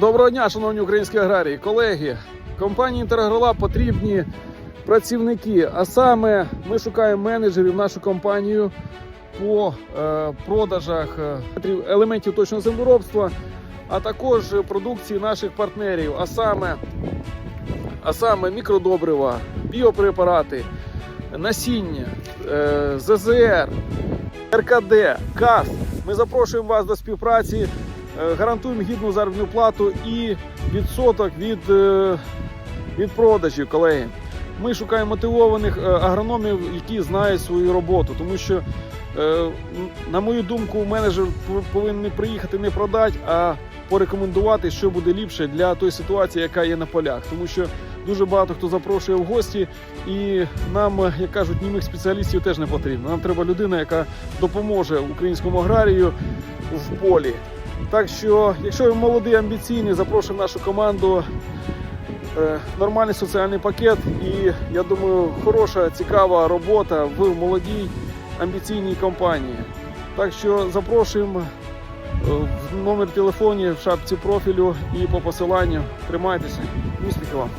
Доброго дня, шановні українські аграрії, колеги. Компанії Інтергролаб потрібні працівники. А саме ми шукаємо менеджерів нашу компанію по е, продажах е, елементів точного землеробства, а також продукції наших партнерів, а саме, а саме мікродобрива, біопрепарати, насіння, е, ЗЗР, РКД, КАС. Ми запрошуємо вас до співпраці. Е, Гарантуємо гідну заробітну плату і відсоток від, е, від продажів, колеги. Ми шукаємо мотивованих е, агрономів, які знають свою роботу, тому що, на мою думку, менеджер пов- повинен приїхати не продати, а порекомендувати, що буде ліпше для тої ситуації, яка є на полях. Тому що дуже багато хто запрошує в гості, і нам, як кажуть, німих спеціалістів теж не потрібно. Нам треба людина, яка допоможе українському аграрію в полі. Так що, якщо ви молодий, амбіційний, запрошуємо нашу команду. Е, Нормальний соціальний пакет, і я думаю, хороша, цікава робота в молодій амбіційній компанії. Так що запрошуємо е, в номер телефоні в шапці профілю і по посиланню. Тримайтеся. Успіхів вам!